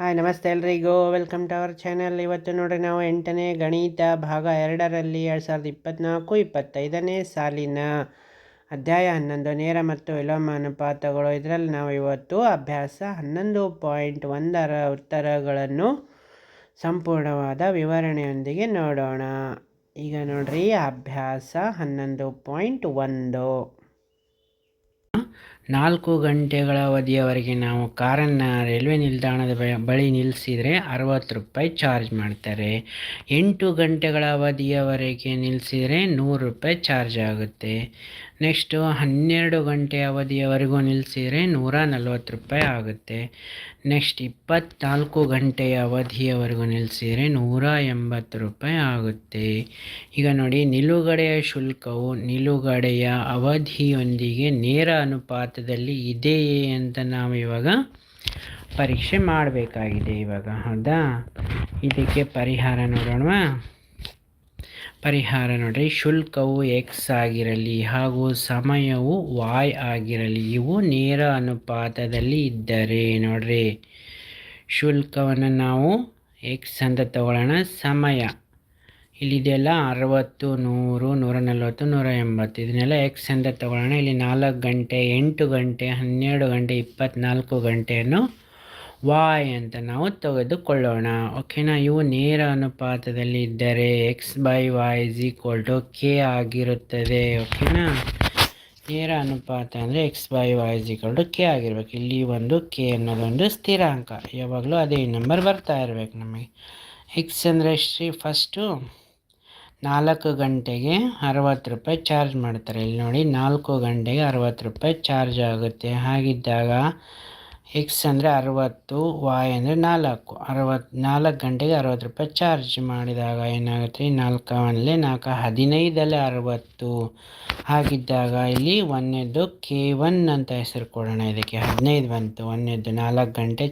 Hi ನಮಸ್ತೆ ಎಲ್ರಿಗೂ. Welcome to our channel ಇವತ್ತು ನೋಡಿ ನಾವು ಎಂಟನೇ ಗಣಿತ ಭಾಗ ಎರಡರಲ್ಲಿ ಎರಡು ಸಾವಿರದ ಇಪ್ಪತ್ತ್ನಾಲ್ಕು ಇಪ್ಪತ್ತೈದನೇ ಸಾಲಿನ ಅಧ್ಯಾಯ ಹನ್ನೊಂದು. ನೇರ ಮತ್ತು ವಿಲೋಮ ಅನುಪಾತಗಳು. ಇದರಲ್ಲಿ ನಾವು ಇವತ್ತು ಅಭ್ಯಾಸ ಹನ್ನೊಂದು ಪಾಯಿಂಟ್ ಒಂದರ ಉತ್ತರಗಳನ್ನು ಸಂಪೂರ್ಣವಾದ ವಿವರಣೆಯೊಂದಿಗೆ ನೋಡೋಣ. ಈಗ ನೋಡ್ರಿ, ಅಭ್ಯಾಸ ಹನ್ನೊಂದು ಪಾಯಿಂಟ್ ಒಂದು. ನಾಲ್ಕು ಗಂಟೆಗಳ ಅವಧಿಯವರೆಗೆ ನಾವು ಕಾರನ್ನು ರೈಲ್ವೆ ನಿಲ್ದಾಣದ ಬಳಿ ನಿಲ್ಲಿಸಿದರೆ ಅರವತ್ತು ರೂಪಾಯಿ ಚಾರ್ಜ್ ಮಾಡ್ತಾರೆ. ಎಂಟು ಗಂಟೆಗಳ ಅವಧಿಯವರೆಗೆ ನಿಲ್ಲಿಸಿದರೆ ನೂರು ರೂಪಾಯಿ ಚಾರ್ಜ್ ಆಗುತ್ತೆ. ನೆಕ್ಸ್ಟು ಹನ್ನೆರಡು ಗಂಟೆ ಅವಧಿಯವರೆಗೂ ನಿಲ್ಲಿಸಿದರೆ ನೂರ ನಲ್ವತ್ತು ರೂಪಾಯಿ ಆಗುತ್ತೆ. ನೆಕ್ಸ್ಟ್ ಇಪ್ಪತ್ತ್ನಾಲ್ಕು ಗಂಟೆಯ ಅವಧಿಯವರೆಗೂ ನಿಲ್ಲಿಸಿದರೆ ನೂರ ಎಂಬತ್ತು ರೂಪಾಯಿ ಆಗುತ್ತೆ. ಈಗ ನೋಡಿ ನಿಲುಗಡೆಯ ಶುಲ್ಕವು ನಿಲುಗಡೆಯ ಅವಧಿಯೊಂದಿಗೆ ನೇರ ಅನುಪಾತದಲ್ಲಿ ಇದೆಯೇ ಅಂತ ನಾವು ಇವಾಗ ಪರೀಕ್ಷೆ ಮಾಡಬೇಕಾಗಿದೆ ಇವಾಗ. ಹೌದಾ? ಇದಕ್ಕೆ ಪರಿಹಾರ ನೋಡೋಣ ಪರಿಹಾರ ನೋಡಿರಿ. ಶುಲ್ಕವು ಎಕ್ಸ್ ಆಗಿರಲಿ, ಹಾಗೂ ಸಮಯವು ವಾಯ್ ಆಗಿರಲಿ, ಇವು ನೇರ ಅನುಪಾತದಲ್ಲಿ ಇದ್ದರೆ ನೋಡ್ರಿ. ಶುಲ್ಕವನ್ನು ನಾವು ಎಕ್ಸ್ ಅಂತ ತಗೊಳ್ಳೋಣ. ಸಮಯ ಇಲ್ಲಿದೆಲ್ಲ ಅರವತ್ತು, ನೂರು ನೂರ ನಲ್ವತ್ತು ನೂರ ಎಂಬತ್ತು ಇದನ್ನೆಲ್ಲ ಎಕ್ಸ್ ಅಂತ ತಗೊಳ್ಳೋಣ. ಇಲ್ಲಿ ನಾಲ್ಕು ಗಂಟೆ, ಎಂಟು ಗಂಟೆ, ಹನ್ನೆರಡು ಗಂಟೆ ಇಪ್ಪತ್ತ್ನಾಲ್ಕು ಗಂಟೆಯನ್ನು ವಾಯ್ ಅಂತ ನಾವು ತೆಗೆದುಕೊಳ್ಳೋಣ. ಓಕೆನಾ ಇವು ನೇರ ಅನುಪಾತದಲ್ಲಿ ಇದ್ದರೆ x by y is equal to k ಆಗಿರುತ್ತದೆ. ಓಕೆನಾ ನೇರ ಅನುಪಾತ ಅಂದರೆ x by y is equal to k ಆಗಿರ್ಬೇಕು. ಇಲ್ಲಿ ಒಂದು ಕೆ ಅನ್ನೋದೊಂದು ಸ್ಥಿರಾಂಕ. ಯಾವಾಗಲೂ ಅದೇ ನಂಬರ್ ಬರ್ತಾ ಇರಬೇಕು ನಮಗೆ. ಎಕ್ಸ್ ಅಂದರೆ ಶ್ರೀ ಫಸ್ಟು ನಾಲ್ಕು ಗಂಟೆಗೆ ಅರವತ್ತು ರೂಪಾಯಿ ಚಾರ್ಜ್ ಮಾಡ್ತಾರೆ. ಇಲ್ಲಿ ನೋಡಿ ನಾಲ್ಕು ಗಂಟೆಗೆ ಅರವತ್ತು ರೂಪಾಯಿ ಚಾರ್ಜ್ ಆಗುತ್ತೆ. ಹಾಗಿದ್ದಾಗ ಎಕ್ಸ್ ಅಂದರೆ ಅರವತ್ತು ವಾಯ್ ಅಂದರೆ ನಾಲ್ಕು. ಅರವತ್ತು ನಾಲ್ಕು ಗಂಟೆಗೆ ಅರವತ್ತು ರೂಪಾಯಿ ಚಾರ್ಜ್ ಮಾಡಿದಾಗ ಏನಾಗುತ್ತೆ? ನಾಲ್ಕು ಒಂದಲೇ ನಾಲ್ಕು, ಹದಿನೈದಲ್ಲೇ ಅರವತ್ತು. ಹಾಗಿದ್ದಾಗ ಇಲ್ಲಿ ಒಂದನೇದು ಕೆ ಒನ್ ಅಂತ ಹೆಸರು ಕೊಡೋಣ ಇದಕ್ಕೆ. ಹದಿನೈದು ಬಂತು. ಒಂದನೇದು ನಾಲ್ಕು ಗಂಟೆ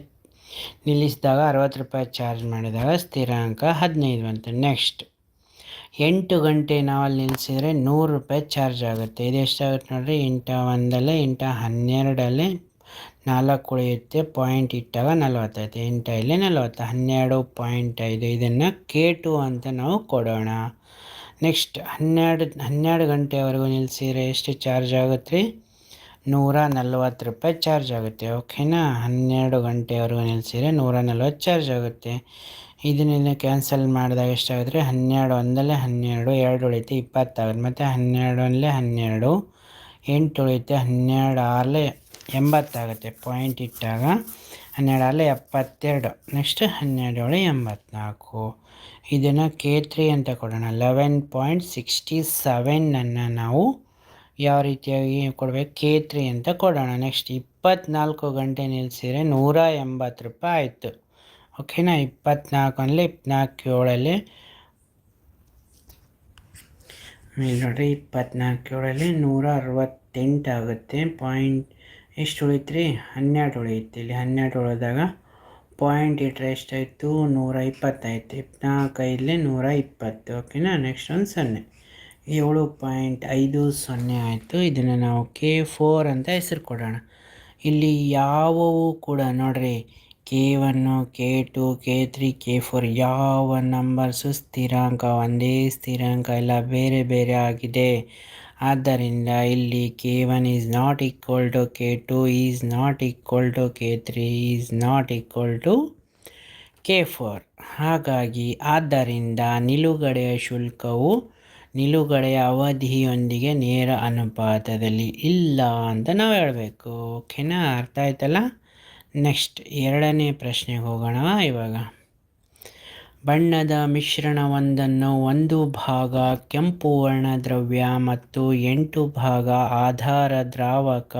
ನಿಲ್ಲಿಸಿದಾಗ ಅರವತ್ತು ರೂಪಾಯಿ ಚಾರ್ಜ್ ಮಾಡಿದಾಗ ಸ್ಥಿರಾಂಕ ಹದಿನೈದು ಬಂತು. ನೆಕ್ಸ್ಟ್ ಎಂಟು ಗಂಟೆ ನಾವಲ್ಲಿ ನಿಲ್ಲಿಸಿದರೆ ನೂರು ರೂಪಾಯಿ ಚಾರ್ಜ್ ಆಗುತ್ತೆ. ಇದೆಷ್ಟಾಗುತ್ತೆ ನೋಡಿರಿ? ಇಂಟ ಒಂದಲ್ಲೇ ಇಂಟ ಹನ್ನೆರಡಲ್ಲೇ ನಾಲ್ಕು ಉಳಿಯುತ್ತೆ ಪಾಯಿಂಟ್ ಇಟ್ಟಾಗ ನಲವತ್ತೈತೆ ಎಂಟು ಇಲ್ಲಿ ನಲವತ್ತು. ಹನ್ನೆರಡು ಪಾಯಿಂಟ್ ಐದು. ಇದನ್ನು ಕೆ ಟು ಅಂತ ನಾವು ಕೊಡೋಣ. ನೆಕ್ಸ್ಟ್ ಹನ್ನೆರಡು ಹನ್ನೆರಡು ಗಂಟೆವರೆಗೂ ನಿಲ್ಲಿಸಿದರೆ ಎಷ್ಟು ಚಾರ್ಜ್ ಆಗುತ್ತೆ? ರೀ ನೂರ ನಲ್ವತ್ತು ರೂಪಾಯಿ ಚಾರ್ಜ್ ಆಗುತ್ತೆ. ಓಕೆನಾ ಹನ್ನೆರಡು ಗಂಟೆವರೆಗೂ ನಿಲ್ಲಿಸಿದರೆ ನೂರ ನಲ್ವತ್ತು ಚಾರ್ಜ್ ಆಗುತ್ತೆ. ಇದನ್ನೆಲ್ಲ ಕ್ಯಾನ್ಸಲ್ ಮಾಡಿದಾಗ ಎಷ್ಟಾಗುತ್ತೆ? ರೀ ಹನ್ನೆರಡು ಒಂದಲ್ಲೇ ಹನ್ನೆರಡು, ಎರಡು ಉಳಿತೆ ಇಪ್ಪತ್ತಾಗುತ್ತೆ. ಮತ್ತು ಹನ್ನೆರಡು ಒಂದಲೇ ಹನ್ನೆರಡು, ಎಂಟು ಉಳಿಯುತ್ತೆ ಹನ್ನೆರಡು ಆರಲೇ ಎಂಬತ್ತಾಗುತ್ತೆ. ಪಾಯಿಂಟ್ ಇಟ್ಟಾಗ ಹನ್ನೆರಡಲ್ಲಿ ಎಪ್ಪತ್ತೆರಡು ನೆಕ್ಸ್ಟ್ ಹನ್ನೆರಡೇಳು ಎಂಬತ್ನಾಲ್ಕು. ಇದನ್ನು ಕೆ ತ್ರೀ ಅಂತ ಕೊಡೋಣ. ಲೆವೆನ್ ಪಾಯಿಂಟ್ ಸಿಕ್ಸ್ಟಿ ಸೆವೆನ್ನನ್ನು ನಾವು ಯಾವ ರೀತಿಯಾಗಿ ಕೊಡಬೇಕು? ಕೆ ತ್ರೀ ಅಂತ ಕೊಡೋಣ. ನೆಕ್ಸ್ಟ್ ಇಪ್ಪತ್ನಾಲ್ಕು ಗಂಟೆ ನಿಲ್ಲಿಸಿದರೆ ನೂರ ಎಂಬತ್ತು ರೂಪಾಯಿ ಆಯಿತು. ಓಕೆನಾ ಇಪ್ಪತ್ನಾಲ್ಕು ಅಂದರೆ ಇಪ್ಪತ್ನಾಲ್ಕು ಏಳಲ್ಲಿ ಇಲ್ಲಿ ನೋಡಿರಿ ಇಪ್ಪತ್ನಾಲ್ಕು ಏಳಲ್ಲಿ ನೂರ ಅರವತ್ತೆಂಟು ಆಗುತ್ತೆ. ಪಾಯಿಂಟ್ ಎಷ್ಟು ಉಳಿತು ರೀ ಹನ್ನೆರಡು ಉಳಿಯುತ್ತೆ ಇಲ್ಲಿ. ಹನ್ನೆರಡು ಉಳಿದಾಗ ಪಾಯಿಂಟ್ ಇಟ್ಟರೆ ಎಷ್ಟಾಯಿತು ನೂರ ಇಪ್ಪತ್ತಾಯಿತು ಇಪ್ಪತ್ನಾಲ್ಕೈದಲೇ ನೂರ ಇಪ್ಪತ್ತು. ಓಕೆನಾ ನೆಕ್ಸ್ಟ್ ಒಂದು ಸೊನ್ನೆ. ಏಳು ಪಾಯಿಂಟ್ ಐದು ಸೊನ್ನೆ ಆಯಿತು. ಇದನ್ನು ನಾವು ಕೆ ಫೋರ್ ಅಂತ ಹೆಸರು ಕೊಡೋಣ. ಇಲ್ಲಿ ಯಾವುವು ಕೂಡ ನೋಡ್ರಿ. K one k two k three k four ಯಾವ ನಂಬರ್ಸು ಸ್ಥಿರಾಂಕ, ಒಂದೇ ಸ್ಥಿರಾಂಕ ಎಲ್ಲ ಬೇರೆ ಬೇರೆ ಆಗಿದೆ. ಆದ್ದರಿಂದ ಇಲ್ಲಿ k one is not equal to k two is not equal to k three is not equal to k four ಹಾಗಾಗಿ ಆದ್ದರಿಂದ ನಿಲುಗಡೆಯ ಶುಲ್ಕವು ನಿಲುಗಡೆಯ ಅವಧಿಯೊಂದಿಗೆ ನೇರ ಅನುಪಾತದಲ್ಲಿ ಇಲ್ಲ ಅಂತ ನಾವು ಹೇಳಬೇಕು. ಓಕೆನಾ ಅರ್ಥ ಆಯ್ತಲ್ಲ? ನೆಕ್ಸ್ಟ್ ಎರಡನೇ ಪ್ರಶ್ನೆಗೆ ಹೋಗೋಣ ಇವಾಗ. ಬಣ್ಣದ ಮಿಶ್ರಣವೊಂದನ್ನು ಒಂದು ಭಾಗ ಕೆಂಪು ವರ್ಣದ್ರವ್ಯ ಮತ್ತು ಎಂಟು ಭಾಗ ಆಧಾರ ದ್ರಾವಕ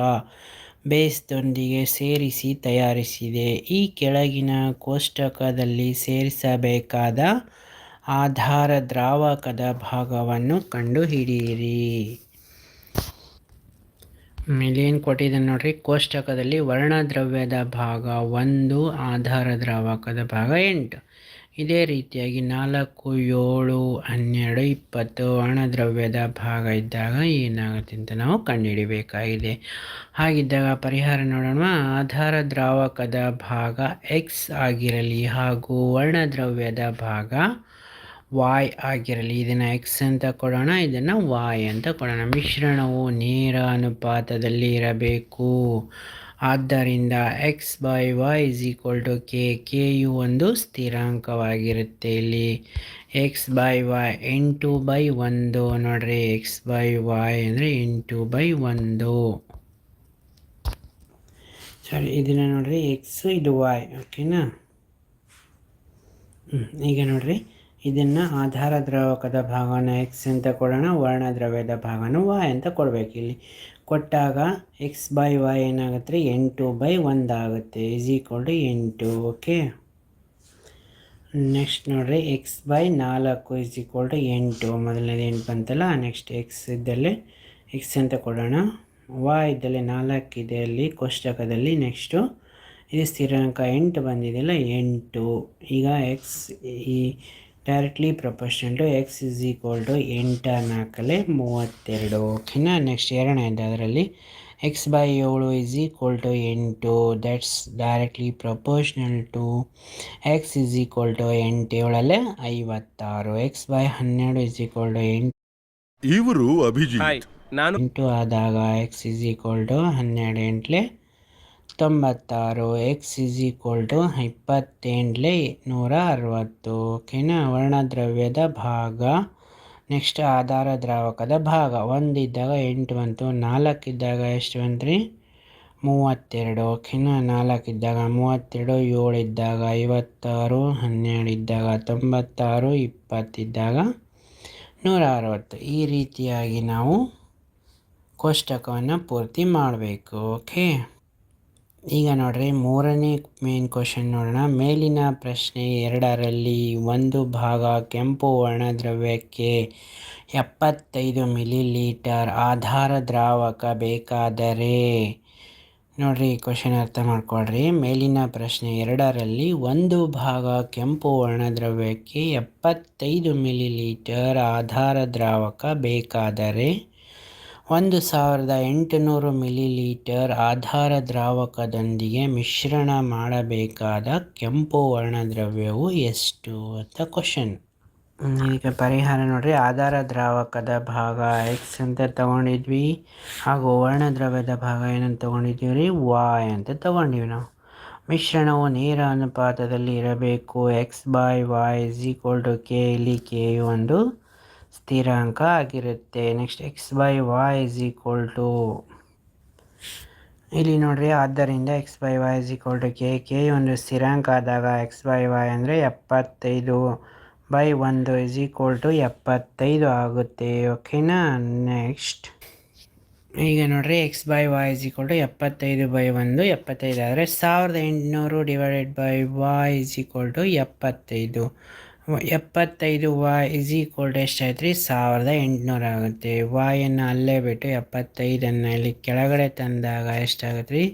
ಬೇಸ್ದೊಂದಿಗೆ ಸೇರಿಸಿ ತಯಾರಿಸಿದೆ. ಈ ಕೆಳಗಿನ ಕೋಷ್ಟಕದಲ್ಲಿ ಸೇರಿಸಬೇಕಾದ ಆಧಾರ ದ್ರಾವಕದ ಭಾಗವನ್ನು ಕಂಡುಹಿಡಿಯಿರಿ. ಏನು ಕೊಟ್ಟಿದ್ದಾನೆ ನೋಡ್ರಿ? ಕೋಷ್ಟಕದಲ್ಲಿ ವರ್ಣದ್ರವ್ಯದ ಭಾಗ ಒಂದು, ಆಧಾರ ದ್ರಾವಕದ ಭಾಗ ಎಂಟು. ಇದೇ ರೀತಿಯಾಗಿ ನಾಲ್ಕು, ಏಳು, ಹನ್ನೆರಡು, ಇಪ್ಪತ್ತು ವರ್ಣದ್ರವ್ಯದ ಭಾಗ ಇದ್ದಾಗ ಏನಾಗುತ್ತೆ ಅಂತ ನಾವು ಕಂಡುಹಿಡಿಬೇಕಾಗಿದೆ ಹಾಗಿದ್ದಾಗ ಪರಿಹಾರ ನೋಡೋಣ. ಆಧಾರ ದ್ರಾವಕದ ಭಾಗ ಎಕ್ಸ್ ಆಗಿರಲಿ ಹಾಗೂ ವರ್ಣದ್ರವ್ಯದ ಭಾಗ ವಾಯ್ ಆಗಿರಲಿ. ಇದನ್ನು ಎಕ್ಸ್ ಅಂತ ಕೊಡೋಣ, ಇದನ್ನು ವಾಯ್ ಅಂತ ಕೊಡೋಣ. ಮಿಶ್ರಣವು ನೇರ ಅನುಪಾತದಲ್ಲಿ ಇರಬೇಕು. ಆದ್ದರಿಂದ x by y is equal to k k you ಒಂದು ಸ್ಥಿರಾಂಕವಾಗಿರುತ್ತೆ ಇಲ್ಲಿ. ಎಕ್ಸ್ ಬೈ ವೈ ಎಂಟು ಬೈ ಒಂದು. ನೋಡ್ರಿ ಎಕ್ಸ್ ಬೈ ವೈ ಅಂದರೆ ಎಂಟು ಬೈ ಒಂದು. ಸರಿ, ಇದನ್ನು ನೋಡ್ರಿ ಎಕ್ಸ್ ಇದು ವೈ ಓಕೆನಾ ಈಗ ನೋಡ್ರಿ, ಇದನ್ನು ಆಧಾರ ದ್ರಾವಕದ ಭಾಗನ ಎಕ್ಸ್ ಅಂತ ಕೊಡೋಣ ವರ್ಣ ದ್ರವ್ಯದ ಭಾಗನ ವಾಯ್ ಅಂತ ಕೊಡಬೇಕು ಇಲ್ಲಿ. ಕೊಟ್ಟಾಗ ಎಕ್ಸ್ ಬೈ ವಾಯ್ ಏನಾಗುತ್ತೆ ರೀ? ಎಂಟು ಬೈ ಒಂದು ಆಗುತ್ತೆ. ಈಸ್ ಈಕ್ವಲ್ ಟು ಎಂಟು ಓಕೆ ನೆಕ್ಸ್ಟ್ ನೋಡಿರಿ ಎಕ್ಸ್ ಬೈ ನಾಲ್ಕು ಇಸ್ ಈಕ್ವಲ್ ಟು ಎಂಟು. ಮೊದಲನೇದು ಎಂಟು ಬಂತಲ್ಲ ನೆಕ್ಸ್ಟ್ ಎಕ್ಸ್ ಇದ್ದಲ್ಲಿ ಎಕ್ಸ್ ಅಂತ ಕೊಡೋಣ. ವಾ ಇದ್ದಲ್ಲಿ ನಾಲ್ಕು ಇದೆ ಅಲ್ಲಿ, ಕೋಷ್ಟಕದಲ್ಲಿ ನೆಕ್ಸ್ಟು ಇದು ಸ್ಥಿರಾಂಕ ಎಂಟು ಬಂದಿದೆಯಲ್ಲ, ಎಂಟು. ಈಗ ಎಕ್ಸ್ ಈ directly proportion to x is equal to ಎಂಟ ನಾಲ್ಕಲೆ ಮೂವತ್ತೆರಡು. ಓಕೆನಾ? ನೆಕ್ಸ್ಟ್ ಎರಡನೇದು ಅದರಲ್ಲಿ ಎಕ್ಸ್ ಬೈ ಏಳು ಇಸ್ ಈಕ್ವಲ್ ಟು ಎಂಟು that's directly proportional to x is equal to ಎಂಟು ಏಳಲ್ಲೇ ಐವತ್ತಾರು. ಎಕ್ಸ್ ಬೈ ಹನ್ನೆರಡು ಇಸ್ ಈಕ್ವಲ್ ಟು ಎಂಟು ಇವರು ಅಭಿಜಿತ್. ನಾನು ಎಂಟು ಆದಾಗ ಎಕ್ಸ್ ಇಸ್ ಈಕ್ವಲ್ ಟು ಹನ್ನೆರಡು ಎಂಟ್ಲೆ ತೊಂಬತ್ತಾರು ಎಕ್ಸ್ ಇಸ್ ಈಕ್ವಲ್ ಟು ಇಪ್ಪತ್ತೆಂಟ್ಲೆ ನೂರ ಅರವತ್ತು ಓಕೆನಾ? ವರ್ಣದ್ರವ್ಯದ ಭಾಗ. ನೆಕ್ಸ್ಟ್ ಆಧಾರ ದ್ರಾವಕದ ಭಾಗ. ಒಂದಿದ್ದಾಗ ಎಂಟು ಬಂತು, ನಾಲ್ಕಿದ್ದಾಗ ಎಷ್ಟು ಬಂತ್ರಿ? ಮೂವತ್ತೆರಡು. ಓಕೆನಾ? ನಾಲ್ಕಿದ್ದಾಗ ಮೂವತ್ತೆರಡು ಏಳು ಇದ್ದಾಗ ಐವತ್ತಾರು ಹನ್ನೆರಡು ಇದ್ದಾಗ ತೊಂಬತ್ತಾರು, ಇಪ್ಪತ್ತಿದ್ದಾಗ ನೂರ ಅರವತ್ತು ಈ ರೀತಿಯಾಗಿ ನಾವು ಕೋಷ್ಟಕವನ್ನು ಪೂರ್ತಿ ಮಾಡಬೇಕು. ಓಕೆ? ಈಗ ನೋಡ್ರಿ ಮೂರನೇ ಮೇನ್ ಕ್ವಶನ್ ನೋಡೋಣ. ಮೇಲಿನ ಪ್ರಶ್ನೆ ಎರಡರಲ್ಲಿ ಒಂದು ಭಾಗ ಕೆಂಪು ವರ್ಣದ್ರವ್ಯಕ್ಕೆ ಎಪ್ಪತ್ತೈದು ಮಿಲಿ ಲೀಟರ್ ಆಧಾರ ದ್ರಾವಕ ಬೇಕಾದರೆ. ನೋಡ್ರಿ ಕ್ವಶನ್ ಅರ್ಥ ಮಾಡ್ಕೊಳ್ರಿ. ಮೇಲಿನ ಪ್ರಶ್ನೆ ಎರಡರಲ್ಲಿ ಒಂದು ಭಾಗ ಕೆಂಪು ವರ್ಣದ್ರವ್ಯಕ್ಕೆ ಎಪ್ಪತ್ತೈದು ಮಿಲಿ ಲೀಟರ್ ಆಧಾರ ದ್ರಾವಕ ಬೇಕಾದರೆ. ಒಂದು ಸಾವಿರದ ಎಂಟುನೂರು ಮಿಲಿಲೀಟರ್ ಆಧಾರ ದ್ರಾವಕದೊಂದಿಗೆ ಮಿಶ್ರಣ ಮಾಡಬೇಕಾದ ಕೆಂಪು ವರ್ಣದ್ರವ್ಯವು ಎಷ್ಟು ಅಂತ ಕ್ವಶನ್ ಈಗ ಪರಿಹಾರ ನೋಡಿರಿ. ಆಧಾರ ದ್ರಾವಕದ ಭಾಗ ಎಕ್ಸ್ ಅಂತ ತಗೊಂಡಿದ್ವಿ. ಹಾಗೂ ವರ್ಣದ್ರವ್ಯದ ಭಾಗ ಏನಂತ ತಗೊಂಡಿದ್ದೀವಿ ರೀ? ವಾಯ್ ಅಂತ ತಗೊಂಡಿವಿ ನಾವು. ಮಿಶ್ರಣವು ನೇರ ಅನುಪಾತದಲ್ಲಿ ಇರಬೇಕು. X by y is equal to k ಇಲ್ಲಿ ಕೆ ಒಂದು. ಸ್ಥಿರಾಂಕ ಆಗಿರುತ್ತೆ. Next x by y is equal to ಇಲ್ಲಿ ನೋಡ್ರಿ, ಆದ್ದರಿಂದ x by y is equal to k k ಒಂದು ಸ್ಥಿರಾಂಕ ಆದಾಗ ಎಕ್ಸ್ ಬೈ ವಾಯ್ ಅಂದರೆ ಎಪ್ಪತ್ತೈದು ಬೈ ಒಂದು ಇಸ್ ಈಕ್ವಲ್ ಟು ಎಪ್ಪತ್ತೈದು ಆಗುತ್ತೆ. ಓಕೆನಾ ನೆಕ್ಸ್ಟ್ ಈಗ ನೋಡ್ರಿ x by y is equal to ಎಪ್ಪತ್ತೈದು ಬೈ ಒಂದು, ಎಪ್ಪತ್ತೈದು ಆದರೆ ಸಾವಿರದ ಎಂಟುನೂರು divided by y is equal to ಎಪ್ಪತ್ತೈದು. ಎಪ್ಪತ್ತೈದು ವಾಯ್ ಇಸ್ ಈಕ್ವಲ್ ಟು ಎಷ್ಟಾಯ್ತು ರೀ ಸಾವಿರದ ಎಂಟುನೂರು ಆಗುತ್ತೆ. ವಾಯನ್ನು ಅಲ್ಲೇ ಬಿಟ್ಟು ಎಪ್ಪತ್ತೈದನ್ನು ಇಲ್ಲಿ ಕೆಳಗಡೆ ತಂದಾಗ ಎಷ್ಟಾಗುತ್ತೆ ರೀ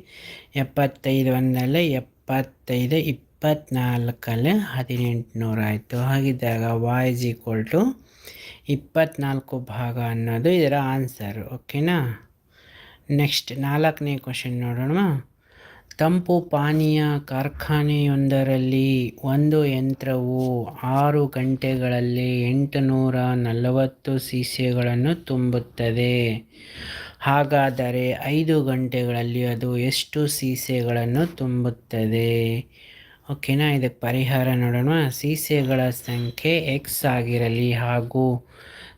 ಎಪ್ಪತ್ತೈದು ಒಂದಲ್ಲೇ ಎಪ್ಪತ್ತೈದು ಇಪ್ಪತ್ತ್ನಾಲ್ಕಲ್ಲಿ ಹದಿನೆಂಟುನೂರು ಆಯಿತು. ಹಾಗಿದ್ದಾಗ ವಾಯ್ ಇಸ್ ಈಕ್ವಲ್ ಟು ಇಪ್ಪತ್ನಾಲ್ಕು ಭಾಗ ಅನ್ನೋದು ಇದರ ಆನ್ಸರ್ ಓಕೆನಾ ನೆಕ್ಸ್ಟ್ ನಾಲ್ಕನೇ ಕ್ವಶನ್ ನೋಡೋಣ ತಂಪು ಪಾನೀಯ ಕಾರ್ಖಾನೆಯೊಂದರಲ್ಲಿ ಒಂದು ಯಂತ್ರವು ಆರು ಗಂಟೆಗಳಲ್ಲಿ ಎಂಟುನೂರ ನಲವತ್ತು ಸೀಸೆಗಳನ್ನು ತುಂಬುತ್ತದೆ. ಹಾಗಾದರೆ ಐದು ಗಂಟೆಗಳಲ್ಲಿ ಅದು ಎಷ್ಟು ಸೀಸೆಗಳನ್ನು ತುಂಬುತ್ತದೆ? ಓಕೆನಾ, ಇದಕ್ಕೆ ಪರಿಹಾರ ನೋಡೋಣ. ಸೀಸೆಗಳ ಸಂಖ್ಯೆ ಎಕ್ಸ್ ಆಗಿರಲಿ ಹಾಗೂ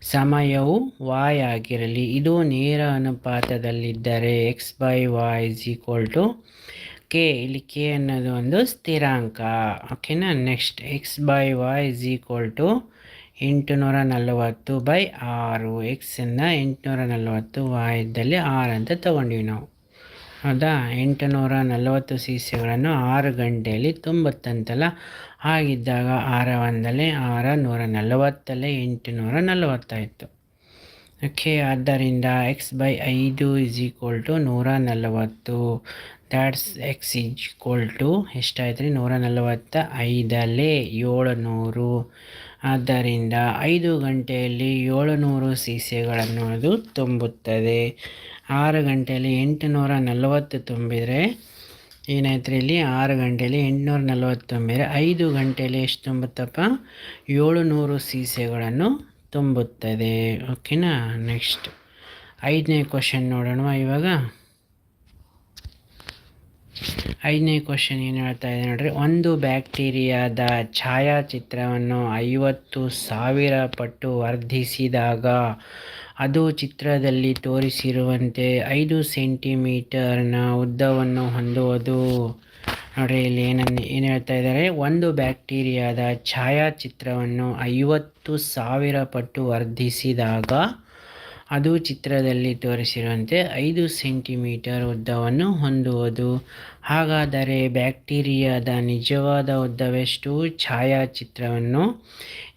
ಸಮಯವು ವಾಯ್ ಆಗಿರಲಿ. ಇದು ನೇರ ಅನುಪಾತದಲ್ಲಿದ್ದರೆ x by y is equal to k ಇಲ್ಲಿ ಕೆ ಅನ್ನೋದು ಒಂದು ಸ್ಥಿರಾಂಕ. ಓಕೆನಾ next x by y is equal to ಎಂಟುನೂರ ನಲವತ್ತು ಬೈ ಆರು. ಎಕ್ಸನ್ನು ಎಂಟುನೂರ ನಲವತ್ತು ವಾಯ್ದಲ್ಲಿ ಆರು ಅಂತ ತೊಗೊಂಡಿವಿ ನಾವು. ಹೌದಾ? ಎಂಟುನೂರ ನಲವತ್ತು ಸೀಸೆಗಳನ್ನು ಆರು ಗಂಟೆಯಲ್ಲಿ ತುಂಬುತ್ತಂತಲ್ಲ? ಹಾಗಿದ್ದಾಗ ಆರ ಒಂದಲ್ಲಿ ಆರ ನೂರ ನಲವತ್ತಲ್ಲೇ ಎಂಟುನೂರ ನಲವತ್ತಾಯಿತು ಓಕೆ ಆದ್ದರಿಂದ ಎಕ್ಸ್ ಬೈ ಐದು ಇಸ್ ಈಕ್ವಲ್ ಟು ನೂರ ನಲವತ್ತು ದ್ಯಾಟ್ಸ್ ಎಕ್ಸ್ ಈಜ್ ಕೋಲ್ ಟು ಎಷ್ಟಾಯ್ತು ರೀ ನೂರ ನಲವತ್ತ ಐದಲ್ಲಿ ಏಳುನೂರು. ಆದ್ದರಿಂದ ಐದು ಗಂಟೆಯಲ್ಲಿ ಏಳುನೂರು ಸೀಸೆಗಳನ್ನು ಅದು ತುಂಬುತ್ತದೆ. ಆರು ಗಂಟೆಯಲ್ಲಿ ಎಂಟುನೂರ ನಲವತ್ತು ತುಂಬಿದರೆ ಏನಾಯ್ತು ರೀ ಇಲ್ಲಿ? ಆರು ಗಂಟೆಯಲ್ಲಿ ಎಂಟುನೂರ ನಲವತ್ತು ತುಂಬಿದರೆ ಐದು ಗಂಟೆಯಲ್ಲಿ ಎಷ್ಟು ತುಂಬುತ್ತಪ್ಪ? ಏಳುನೂರು ಸೀಸೆಗಳನ್ನು ತುಂಬುತ್ತದೆ. ಓಕೆನಾ ನೆಕ್ಸ್ಟ್ ಐದನೇ ಕ್ವಶನ್ ನೋಡೋಣ ಇವಾಗ? ಐದನೇ ಕ್ವಶನ್ ಏನು ಹೇಳ್ತಾ ಇದೆ ನೋಡ್ರಿ? ಒಂದು ಬ್ಯಾಕ್ಟೀರಿಯಾದ ಛಾಯಾಚಿತ್ರವನ್ನು ಐವತ್ತು ಸಾವಿರ ಪಟ್ಟು ವರ್ಧಿಸಿದಾಗ ಅದು ಚಿತ್ರದಲ್ಲಿ ತೋರಿಸಿರುವಂತೆ ಐದು ಸೆಂಟಿಮೀಟರ್ನ ಉದ್ದವನ್ನು ಹೊಂದುವುದು. ನೋಡ್ರಿ, ಇಲ್ಲಿ ಏನನ್ನು ಏನು ಹೇಳ್ತಾ ಇದ್ದಾರೆ? ಒಂದು ಬ್ಯಾಕ್ಟೀರಿಯಾದ ಛಾಯಾಚಿತ್ರವನ್ನು ಐವತ್ತು ಸಾವಿರ ಪಟ್ಟು ವರ್ಧಿಸಿದಾಗ ಅದು ಚಿತ್ರದಲ್ಲಿ ತೋರಿಸಿರುವಂತೆ ಐದು ಸೆಂಟಿಮೀಟರ್ ಉದ್ದವನ್ನು ಹೊಂದುವುದು. ಹಾಗಾದರೆ ಬ್ಯಾಕ್ಟೀರಿಯಾದ ನಿಜವಾದ ಉದ್ದವೆಷ್ಟು? ಛಾಯಾಚಿತ್ರವನ್ನು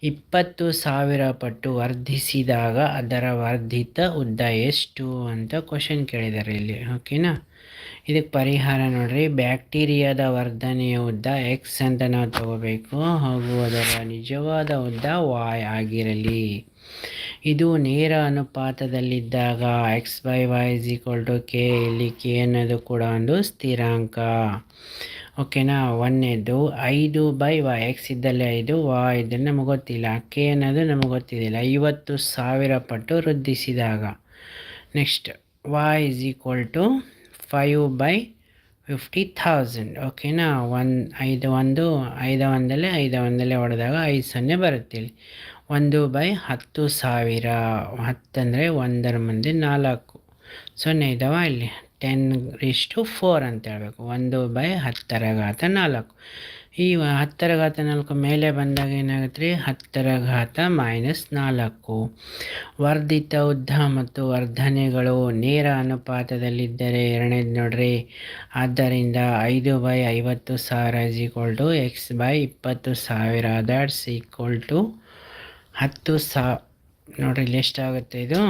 ಇಪ್ಪತ್ತು ಸಾವಿರ ಪಟ್ಟು ವರ್ಧಿಸಿದಾಗ ಅದರ ವರ್ಧಿತ ಉದ್ದ ಎಷ್ಟು ಅಂತ ಕ್ವಶನ್ ಕೇಳಿದ್ದಾರೆ ಇಲ್ಲಿ. ಓಕೆನಾ ಇದಕ್ಕೆ ಪರಿಹಾರ ನೋಡ್ರಿ. ಬ್ಯಾಕ್ಟೀರಿಯಾದ ವರ್ಧನೆಯ ಉದ್ದ ಎಕ್ಸ್ ಅಂತ ನಾವು ತಗೋಬೇಕು. ಹಾಗೂ ಅದರ ನಿಜವಾದ ಉದ್ದ ವಾಯ್ ಆಗಿರಲಿ. ಇದು ನೇರ ಅನುಪಾತದಲ್ಲಿದ್ದಾಗ x by y is equal to k ಇಲ್ಲಿ ಕೆ ಅನ್ನೋದು ಕೂಡ ಒಂದು ಸ್ಥಿರಾಂಕ. ಓಕೆನಾ ಒಂದನೇದು ಐದು ಬೈ ವೈ ಎಕ್ಸ್ ಇದ್ದಲ್ಲಿ ಐದು ವಾ ಇದ್ದರೆ ನಮಗೆ ಗೊತ್ತಿಲ್ಲ. ಕೆ ಅನ್ನೋದು ನಮಗೆ ಗೊತ್ತಿದ್ದಿಲ್ಲ. ಐವತ್ತು ಸಾವಿರ ಪಟ್ಟು ವೃದ್ಧಿಸಿದಾಗ. Next y is equal to five by fifty thousand ಓಕೆನಾ ಒಂದು, ಐದು ಒಂದು, ಐದು ಒಂದಲ್ಲೇ ಐದು ಒಂದಲ್ಲೇ ಹೊಡೆದಾಗ ಐದು ಸೊನ್ನೆ ಬರುತ್ತೆ ಒಂದು ಬೈ ಹತ್ತು ಸಾವಿರ. ಹತ್ತಂದರೆ ಒಂದರ ಮುಂದೆ ನಾಲ್ಕು. ಸೊನ್ನೆ ಇದಾವ ಇಲ್ಲಿ ಟೆನ್ ಇಷ್ಟು ಫೋರ್ ಅಂತ ಹೇಳಬೇಕು. ಒಂದು ಬೈ ಹತ್ತರ ಘಾತ ನಾಲ್ಕು. ಈ ಹತ್ತರ ಘಾತ ನಾಲ್ಕು ಮೇಲೆ ಬಂದಾಗ ಏನಾಗುತ್ತೆ ರೀ? ಹತ್ತರ ಘಾತ ಮೈನಸ್ ನಾಲ್ಕು. ವರ್ಧಿತ ಉದ್ದ ಮತ್ತು ವರ್ಧನೆಗಳು ನೇರ ಅನುಪಾತದಲ್ಲಿದ್ದರೆ ಎರಡನೇದು ನೋಡ್ರಿ. ಆದ್ದರಿಂದ ಐದು ಬೈ ಐವತ್ತು ಸಾವಿರ is equal to x by ಇಪ್ಪತ್ತು ಸಾವಿರ. ದ್ಯಾಟ್ಸ್ ಈಕ್ವಲ್ ಟು ಹತ್ತು ಸಾ, ನೋಡ್ರಿ ಎಷ್ಟಾಗುತ್ತೆ ಇದು?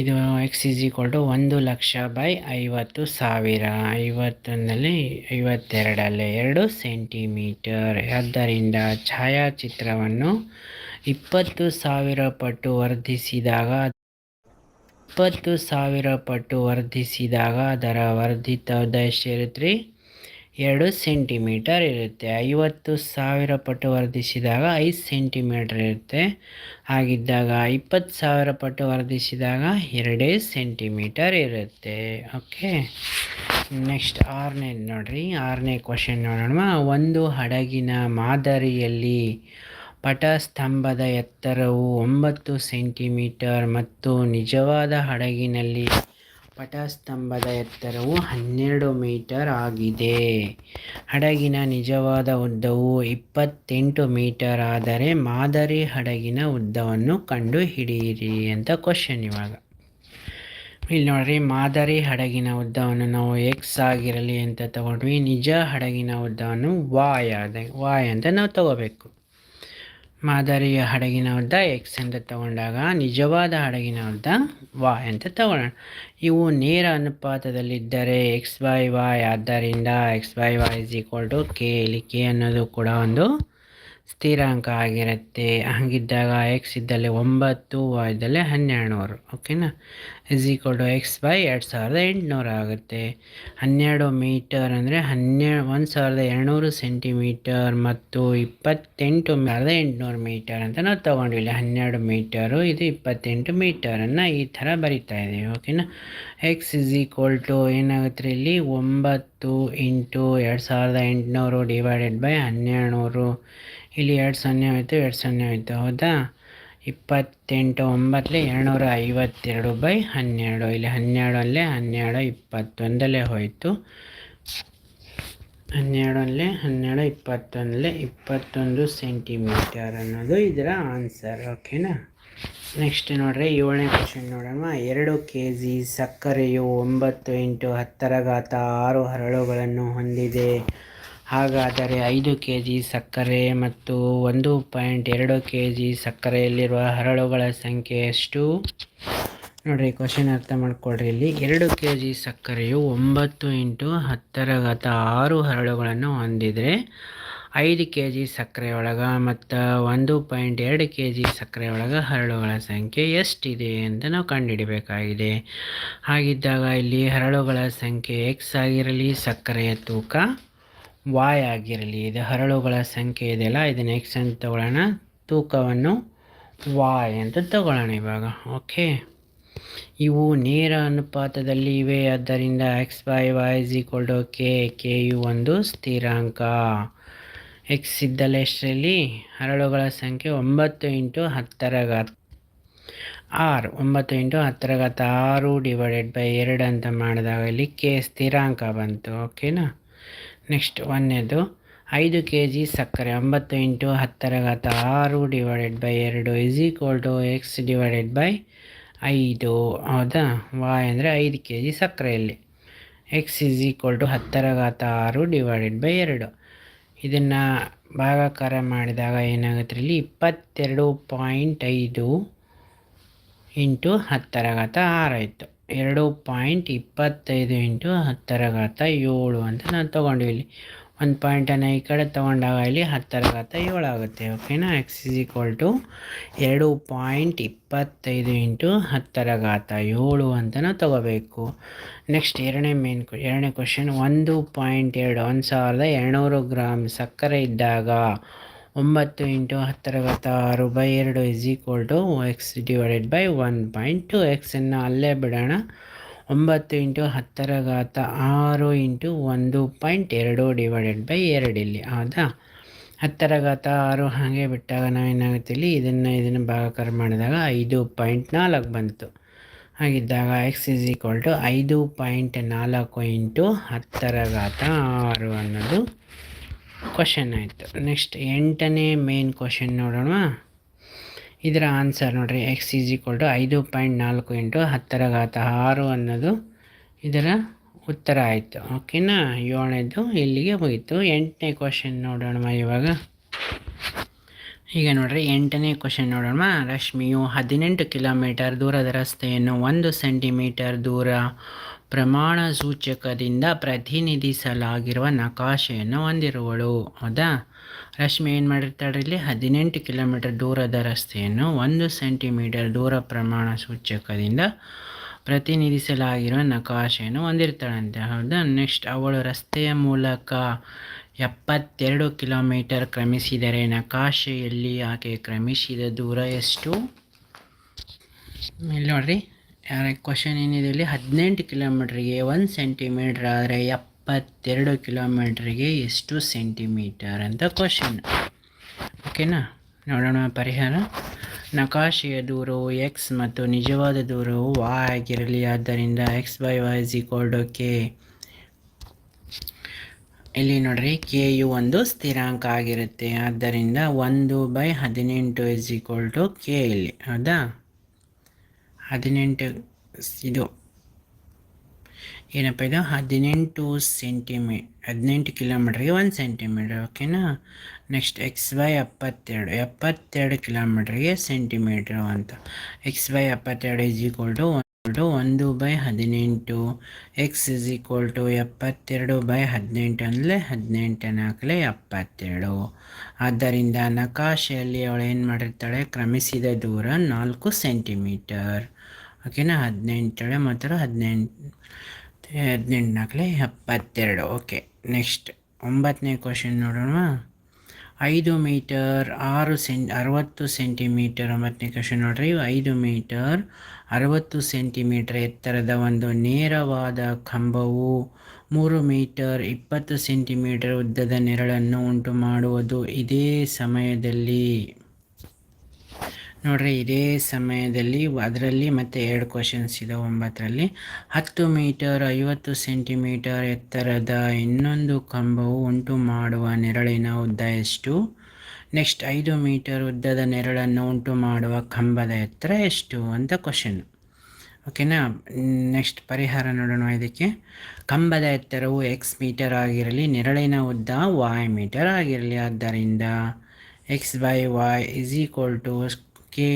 ಇದು ಎಕ್ಸ್ ಈಸ್ ಈಕ್ವಲ್ ಟು ಒಂದು ಲಕ್ಷ ಬೈ ಐವತ್ತು ಸಾವಿರ. ಐವತ್ತೊಂದಲ್ಲಿ ಐವತ್ತೆರಡಲ್ಲಿ ಎರಡು ಸೆಂಟಿಮೀಟರ್ ಆದ್ದರಿಂದ ಛಾಯಾಚಿತ್ರವನ್ನು ಇಪ್ಪತ್ತು ಸಾವಿರ ಪಟ್ಟು ವರ್ಧಿಸಿದಾಗ, ಇಪ್ಪತ್ತು ಸಾವಿರ ಪಟ್ಟು ವರ್ಧಿಸಿದಾಗ ಅದರ ವರ್ಧಿತ ಉದ್ದ ಇರುತ್ತೆ ಎರಡು ಸೆಂಟಿಮೀಟರ್ ಇರುತ್ತೆ. ಐವತ್ತು ಸಾವಿರ ಪಟ್ಟು ವರ್ಧಿಸಿದಾಗ ಐದು ಸೆಂಟಿಮೀಟರ್ ಇರುತ್ತೆ. ಹಾಗಿದ್ದಾಗ ಇಪ್ಪತ್ತು ಸಾವಿರ ಪಟ್ಟು ವರ್ಧಿಸಿದಾಗ ಎರಡೇ ಸೆಂಟಿಮೀಟರ್ ಇರುತ್ತೆ. ಓಕೆ? ನೆಕ್ಸ್ಟ್ ಆರನೇ ನೋಡ್ರಿ. ಆರನೇ ಕ್ವಶನ್ ನೋಡೋಣ ಒಂದು ಹಡಗಿನ ಮಾದರಿಯಲ್ಲಿ ಪಟಸ್ತಂಭದ ಎತ್ತರವು ಒಂಬತ್ತು ಸೆಂಟಿಮೀಟರ್ ಮತ್ತು ನಿಜವಾದ ಹಡಗಿನಲ್ಲಿ ಪಟಸ್ತಂಭದ ಎತ್ತರವು ಹನ್ನೆರಡು ಮೀಟರ್ ಆಗಿದೆ. ಹಡಗಿನ ನಿಜವಾದ ಉದ್ದವು ಇಪ್ಪತ್ತೆಂಟು ಮೀಟರ್ ಆದರೆ ಮಾದರಿ ಹಡಗಿನ ಉದ್ದವನ್ನು ಕಂಡುಹಿಡಿಯಿರಿ ಅಂತ ಕ್ವಶನ್ ಇವಾಗ. ಇಲ್ಲಿ ನೋಡ್ರಿ, ಮಾದರಿ ಹಡಗಿನ ಉದ್ದವನ್ನು ನಾವು ಎಕ್ಸ್ ಆಗಿರಲಿ ಅಂತ ತಗೊಂಡ್ವಿ. ನಿಜ ಹಡಗಿನ ಉದ್ದವನ್ನು ವಾಯ್ ಆದ ವಾಯ್ ಅಂತ ನಾವು ತಗೋಬೇಕು. ಮಾದರಿಯ ಹಡಗಿನ ಉದ್ದ ಎಕ್ಸ್ ಅಂತ ತಗೊಂಡಾಗ ನಿಜವಾದ ಹಡಗಿನ ಉದ್ದ ವಾಯ್ ಅಂತ ತಗೊಳ್ಳೋಣ. ಇವು ನೇರ ಅನುಪಾತದಲ್ಲಿದ್ದರೆ ಎಕ್ಸ್ ಬೈ ವಾಯ್ ಆದ್ದರಿಂದ x by y is equal to k ಇಲ್ಲಿ ಕೆ ಅನ್ನೋದು ಕೂಡ ಒಂದು ಸ್ಥಿರಾಂಕ ಆಗಿರುತ್ತೆ ಹಾಗಿದ್ದಾಗ ಎಕ್ಸ್ ಇದ್ದಲ್ಲಿ ಒಂಬತ್ತು ವೈ ಇದ್ದಲ್ಲಿ ಹನ್ನೆರಡುನೂರು ಓಕೆನಾ is equal to x by ಎರಡು ಸಾವಿರದ ಎಂಟುನೂರು ಆಗುತ್ತೆ. ಹನ್ನೆರಡು ಮೀಟರ್ ಅಂದರೆ ಹನ್ನೆರಡು ಒಂದು ಸಾವಿರದ ಎರಡುನೂರು ಸೆಂಟಿಮೀಟರ್ ಮತ್ತು ಇಪ್ಪತ್ತೆಂಟು ಸಾವಿರದ ಎಂಟುನೂರು ಮೀಟರ್ ಅಂತ ನಾವು ತೊಗೊಂಡ್ವಿ. ಇಲ್ಲಿ ಹನ್ನೆರಡು ಮೀಟರು ಇದು ಇಪ್ಪತ್ತೆಂಟು ಮೀಟರನ್ನು ಈ ಥರ ಬರಿತಾ ಇದ್ದೀವಿ ಓಕೆನಾ ಎಕ್ಸ್ ಇಸ್ ಈಕ್ವಲ್ ಟು ಏನಾಗುತ್ತೆ ಇಲ್ಲಿ? ಒಂಬತ್ತು ಇಂಟು ಎರಡು ಸಾವಿರದ ಎಂಟುನೂರು ಡಿವೈಡೆಡ್ ಬೈ ಹನ್ನೆರಡು ನೂರು ಇಲ್ಲಿ ಎರಡು ಸೊನ್ನೆ ಹೋಯಿತು, ಎರಡು ಸೊನ್ನೆ ಹೋಯ್ತು. ಹೌದಾ? ಇಪ್ಪತ್ತೆಂಟು ಒಂಬತ್ತಲ್ಲಿ ಎರಡುನೂರ ಐವತ್ತೆರಡು ಬೈ ಹನ್ನೆರಡು. ಇಲ್ಲಿ ಹನ್ನೆರಡಲ್ಲೇ, ಹನ್ನೆರಡು ಇಪ್ಪತ್ತೊಂದಲ್ಲೇ ಹೋಯಿತು. ಹನ್ನೆರಡಲ್ಲೇ, ಹನ್ನೆರಡು ಇಪ್ಪತ್ತೊಂದಲೇ ಇಪ್ಪತ್ತೊಂದು ಸೆಂಟಿಮೀಟರ್ ಅನ್ನೋದು ಇದರ ಆನ್ಸರ್, ಓಕೆನಾ? ನೆಕ್ಸ್ಟ್ ನೋಡ್ರಿ, ಏಳನೇ ಕ್ವಶನ್ ನೋಡಮ್ಮ ಎರಡು ಕೆ ಜಿ ಸಕ್ಕರೆಯು ಒಂಬತ್ತು ಇಂಟು ಹತ್ತರ ಘಾತ ಆರು ಹರಳುಗಳನ್ನು ಹೊಂದಿದೆ. ಹಾಗಾದರೆ ಐದು ಕೆ ಜಿ ಸಕ್ಕರೆ ಮತ್ತು ಒಂದು ಪಾಯಿಂಟ್ ಎರಡು ಕೆ ಜಿ ಸಕ್ಕರೆಯಲ್ಲಿರುವ ಹರಳುಗಳ ಸಂಖ್ಯೆ ಎಷ್ಟು? ನೋಡಿರಿ ಕ್ವಶನ್ ಅರ್ಥ ಮಾಡಿಕೊಡ್ರಿ ಇಲ್ಲಿ ಎರಡು ಕೆ ಜಿ ಸಕ್ಕರೆಯು ಒಂಬತ್ತು ಇಂಟು ಹತ್ತರ ಗತ ಆರು ಹರಳುಗಳನ್ನು ಹೊಂದಿದರೆ ಐದು ಕೆ ಜಿ ಸಕ್ಕರೆ ಒಳಗ ಮತ್ತು ಒಂದು ಪಾಯಿಂಟ್ ಎರಡು ಕೆ ಜಿ ಸಕ್ಕರೆ ಒಳಗ ಹರಳುಗಳ ಸಂಖ್ಯೆ ಎಷ್ಟಿದೆ ಅಂತ ನಾವು ಕಂಡುಹಿಡಬೇಕಾಗಿದೆ. ಹಾಗಿದ್ದಾಗ ಇಲ್ಲಿ ಹರಳುಗಳ ಸಂಖ್ಯೆ ಎಕ್ಸ್ ಆಗಿರಲಿ, ಸಕ್ಕರೆಯ ತೂಕ ವಾಯ್ ಆಗಿರಲಿ, ಇದು ಹರಳುಗಳ ಸಂಖ್ಯೆ ಇದೆಯಲ್ಲ ಇದನ್ನು ಎಕ್ಸ್ ಅಂತ ತಗೊಳ್ಳೋಣ. ತೂಕವನ್ನು ವಾಯ್ ಅಂತ ತಗೊಳ್ಳೋಣ ಇವಾಗ. ಓಕೆ ಇವು ನೇರ ಅನುಪಾತದಲ್ಲಿ ಇವೆ, ಆದ್ದರಿಂದ x by y is equal to k k you ಒಂದು ಸ್ಥಿರಾಂಕ. ಎಕ್ಸ್ ಇದ್ದಲ್ಲ ಎಷ್ಟರಲ್ಲಿ? ಹರಳುಗಳ ಸಂಖ್ಯೆ ಒಂಬತ್ತು ಇಂಟು ಹತ್ತರ ಘಾತ. ಆರು ಒಂಬತ್ತು ಇಂಟು ಹತ್ತರ ಘಾತ ಆರು ಡಿವೈಡೆಡ್ ಬೈ ಎರಡು ಅಂತ ಮಾಡಿದಾಗ ಇಲ್ಲಿ ಕೆ ಸ್ಥಿರಾಂಕ ಬಂತು. ಓಕೆನಾ ನೆಕ್ಸ್ಟ್ ಒಂದನೇದು ಐದು ಕೆ ಜಿ ಸಕ್ಕರೆ ಒಂಬತ್ತು ಇಂಟು ಹತ್ತರ ಘಾತ ಆರು ಡಿವೈಡೆಡ್ ಬೈ ಎರಡು is equal to x divided by ಐದು. ಹೌದಾ? ವಾಯ್ ಅಂದರೆ ಐದು ಕೆ ಜಿ ಸಕ್ಕರೆಯಲ್ಲಿ. ಎಕ್ಸ್ ಇಸ್ ಈಕ್ವಲ್ ಟು ಹತ್ತರ ಘಾತ ಆರು ಡಿವೈಡೆಡ್ ಬೈ ಎರಡು. ಇದನ್ನು ಭಾಗಾಕಾರ ಮಾಡಿದಾಗ ಏನಾಗುತ್ತೆ? ಇಲ್ಲಿ ಇಪ್ಪತ್ತೆರಡು ಪಾಯಿಂಟ್ ಐದು ಇಂಟು ಹತ್ತರ ಘಾತ ಆರಾಯಿತು ಎರಡು ಪಾಯಿಂಟ್ ಇಪ್ಪತ್ತೈದು ಇಂಟು ಹತ್ತರ ಘಾತ ಏಳು ಅಂತ ನಾನು ತೊಗೊಂಡಿವಿ ಇಲ್ಲಿ. ಒಂದು ಪಾಯಿಂಟನ್ನು ಈ ಕಡೆ ತೊಗೊಂಡಾಗ ಇಲ್ಲಿ ಹತ್ತರ ಘಾತ ಏಳು ಆಗುತ್ತೆ. ಓಕೆನಾ ಎಕ್ಸ್ ಇಸ್ ಈಕ್ವಲ್ ಟು ಎರಡು ಪಾಯಿಂಟ್ ಇಪ್ಪತ್ತೈದು ಇಂಟು ಹತ್ತರ ಘಾತ ಏಳು ಅಂತ ನಾವು ತೊಗೋಬೇಕು. ನೆಕ್ಸ್ಟ್ ಎರಡನೇ ಮೇನ್ ಎರಡನೇ ಕ್ವಶನ್ ಒಂದು ಪಾಯಿಂಟ್ ಎರಡು, ಒಂದು ಸಾವಿರದ ಎರಡುನೂರು ಗ್ರಾಮ್ ಸಕ್ಕರೆ ಇದ್ದಾಗ ಒಂಬತ್ತು ಇಂಟು ಹತ್ತರ ಆರು ಬೈ ಎರಡು is equal to x divided by one point two ಎಕ್ಸನ್ನು ಅಲ್ಲೇ ಬಿಡೋಣ. ಒಂಬತ್ತು ಇಂಟು ಹತ್ತರ ಘಾತ ಆರು ಇಂಟು ಒಂದು ಪಾಯಿಂಟ್ ಎರಡು ಡಿವೈಡೆಡ್ ಬೈ ಎರಡು ಇಲ್ಲಿ. ಹೌದಾ? ಹತ್ತರ ಘಾತ ಆರು ಹಾಗೆ ಬಿಟ್ಟಾಗ ನಾವೇನಾಗುತ್ತೆ ಇಲ್ಲಿ ಇದನ್ನು ಇದನ್ನು ಭಾಗಾಕಾರ ಮಾಡಿದಾಗ ಐದು ಪಾಯಿಂಟ್ ನಾಲ್ಕು ಬಂತು. ಹಾಗಿದ್ದಾಗ ಎಕ್ಸ್ ಇಸ್ ಈಕ್ವಲ್ ಟು ಐದು ಪಾಯಿಂಟ್ ನಾಲ್ಕು ಇಂಟು ಹತ್ತರ ಘಾತ ಆರು ಅನ್ನೋದು ಕ್ವಶನ್ ಆಯಿತು. ನೆಕ್ಸ್ಟ್ ಎಂಟನೇ ಮೇನ್ ಕ್ವಶನ್ ನೋಡೋಣ. ಇದರ ಆನ್ಸರ್ ನೋಡಿರಿ. ಎಕ್ಸ್ ಈಸ್ ಈಕ್ವಲ್ ಟು ಐದು ಪಾಯಿಂಟ್ ನಾಲ್ಕು ಎಂಟು ಹತ್ತರ ಘಾತ ಆರು ಅನ್ನೋದು ಇದರ ಉತ್ತರ ಆಯಿತು. ಓಕೆನಾ ಏಳನೇದು ಇಲ್ಲಿಗೆ ಹೋಯಿತು ಎಂಟನೇ ಕ್ವಶನ್ ನೋಡೋಣ ಇವಾಗ. ಈಗ ನೋಡ್ರಿ, ಎಂಟನೇ ಕ್ವಶನ್ ನೋಡೋಣ ರಶ್ಮಿಯು ಹದಿನೆಂಟು ಕಿಲೋಮೀಟರ್ ದೂರದ ರಸ್ತೆಯನ್ನು ಒಂದು ಸೆಂಟಿಮೀಟರ್ ದೂರ ಪ್ರಮಾಣ ಸೂಚಕದಿಂದ ಪ್ರತಿನಿಧಿಸಲಾಗಿರುವ ನಕಾಶೆಯನ್ನು ಹೊಂದಿರುವಳು. ಹೌದಾ ರಶ್ಮಿ ಏನು ಮಾಡಿರ್ತಾಳೆ ಇಲ್ಲಿ? ಹದಿನೆಂಟು ಕಿಲೋಮೀಟರ್ ದೂರದ ರಸ್ತೆಯನ್ನು ಒಂದು ಸೆಂಟಿಮೀಟರ್ ದೂರ ಪ್ರಮಾಣ ಸೂಚಕದಿಂದ ಪ್ರತಿನಿಧಿಸಲಾಗಿರುವ ನಕಾಶೆಯನ್ನು ಹೊಂದಿರ್ತಾಳಂತೆ. ಹೌದಾ? ನೆಕ್ಸ್ಟ್ ಅವಳು ರಸ್ತೆಯ ಮೂಲಕ ಎಪ್ಪತ್ತೆರಡು ಕಿಲೋಮೀಟರ್ ಕ್ರಮಿಸಿದರೆ ನಕಾಶೆಯಲ್ಲಿ ಆಕೆ ಕ್ರಮಿಸಿದ ದೂರ ಎಷ್ಟು? ಇಲ್ಲಿ ನೋಡ್ರಿ. ಕ್ವಶನ್ ಏನಿದೆ ಇಲ್ಲಿ ಹದಿನೆಂಟು ಕಿಲೋಮೀಟ್ರಿಗೆ ಒಂದು ಸೆಂಟಿಮೀಟ್ರ್ ಆದರೆ ಎಪ್ಪತ್ತೆರಡು ಕಿಲೋಮೀಟ್ರಿಗೆ ಎಷ್ಟು ಸೆಂಟಿಮೀಟರ್ ಅಂತ ಕ್ವಶನ್ ಓಕೆನಾ ನೋಡೋಣ ಪರಿಹಾರ. ನಕಾಶೆಯ ದೂರವು ಎಕ್ಸ್ ಮತ್ತು ನಿಜವಾದ ದೂರವು ವಾ ಆಗಿರಲಿ. ಆದ್ದರಿಂದ x by y is equal k ಇಲ್ಲಿ ನೋಡ್ರಿ ಕೆ ಯು ಒಂದು ಸ್ಥಿರಾಂಕ ಆಗಿರುತ್ತೆ. ಆದ್ದರಿಂದ ಒಂದು ಬೈ ಹದಿನೆಂಟು ಇಸ್ ಈಕ್ವಲ್ ಟು ಕೆ ಇಲ್ಲಿ. ಹೌದಾ? ಹದಿನೆಂಟು ಇದು ಏನಪ್ಪ ಇದು? ಹದಿನೆಂಟು ಸೆಂಟಿಮೀ ಹದಿನೆಂಟು ಕಿಲೋಮೀಟ್ರಿಗೆ ಒಂದು ಸೆಂಟಿಮೀಟ್ರ್, ಓಕೆನಾ? ನೆಕ್ಸ್ಟ್ ಎಕ್ಸ್ ವೈ ಎಪ್ಪತ್ತೆರಡು ಎಪ್ಪತ್ತೆರಡು ಕಿಲೋಮೀಟ್ರಿಗೆ ಸೆಂಟಿಮೀಟ್ರು ಅಂತ. ಎಕ್ಸ್ ವೈ ಎಪ್ಪತ್ತೆರಡು ಇಸ್ ಈಕ್ವಲ್ ಟು ಒಂದು ಒಂದು ಬೈ ಹದಿನೆಂಟು. ಎಕ್ಸ್ ಇಸ್ ಈಕ್ವಲ್ ಟು ಎಪ್ಪತ್ತೆರಡು ಬೈ ಹದಿನೆಂಟು ಅಂದರೆ ಹದಿನೆಂಟು ನಾಲ್ಕಲೆ ಎಪ್ಪತ್ತೆರಡು. ಆದ್ದರಿಂದ ನಕಾಶೆಯಲ್ಲಿ ಅವಳು ಏನು ಮಾಡಿರ್ತಾಳೆ ಕ್ರಮಿಸಿದ ದೂರ ನಾಲ್ಕು ಸೆಂಟಿಮೀಟರ್. ಓಕೆನಾ? ಹದಿನೆಂಟಳೆ ಮಾತ್ರ ಹದಿನೆಂಟು ಹದಿನೆಂಟು ನಾಲ್ಕಲೆ ಎಪ್ಪತ್ತೆರಡು. ಓಕೆ, ನೆಕ್ಸ್ಟ್ ಒಂಬತ್ತನೇ ಕ್ವಶನ್ ನೋಡೋಣ ಐದು ಮೀಟರ್ ಆರು ಸೆಂಟ್ ಅರವತ್ತು ಸೆಂಟಿಮೀಟರ್, ಒಂಬತ್ತನೇ ಕ್ವಶನ್ ನೋಡ್ರಿ. ಐದು ಮೀಟರ್ ಅರವತ್ತು ಸೆಂಟಿಮೀಟರ್ ಎತ್ತರದ ಒಂದು ನೇರವಾದ ಕಂಬವು ಮೂರು ಮೀಟರ್ ಇಪ್ಪತ್ತು ಸೆಂಟಿಮೀಟರ್ ಉದ್ದದ ನೆರಳನ್ನು ಉಂಟು ಮಾಡುವುದು ಇದೇ ಸಮಯದಲ್ಲಿ. ನೋಡ್ರಿ ಇದೇ ಸಮಯದಲ್ಲಿ ಅದರಲ್ಲಿ ಮತ್ತೆ ಎರಡು ಕ್ವಶನ್ಸ್ ಇದೆ ಒಂಬತ್ತರಲ್ಲಿ. ಹತ್ತು ಮೀಟರ್ ಐವತ್ತು ಸೆಂಟಿಮೀಟರ್ ಎತ್ತರದ ಇನ್ನೊಂದು ಕಂಬವು ಉಂಟು ಮಾಡುವ ನೆರಳಿನ ಉದ್ದ ಎಷ್ಟು? ನೆಕ್ಸ್ಟ್ ಐದು ಮೀಟರ್ ಉದ್ದದ ನೆರಳನ್ನು ಉಂಟು ಮಾಡುವ ಕಂಬದ ಎತ್ತರ ಎಷ್ಟು ಅಂತ ಕ್ವಶನ್ ಓಕೆನಾ ನೆಕ್ಸ್ಟ್ ಪರಿಹಾರ ನೋಡೋಣ ಇದಕ್ಕೆ. ಕಂಬದ ಎತ್ತರವು ಎಕ್ಸ್ ಮೀಟರ್ ಆಗಿರಲಿ, ನೆರಳಿನ ಉದ್ದ ವಾಯ್ ಮೀಟರ್ ಆಗಿರಲಿ. ಆದ್ದರಿಂದ x by y is equal to k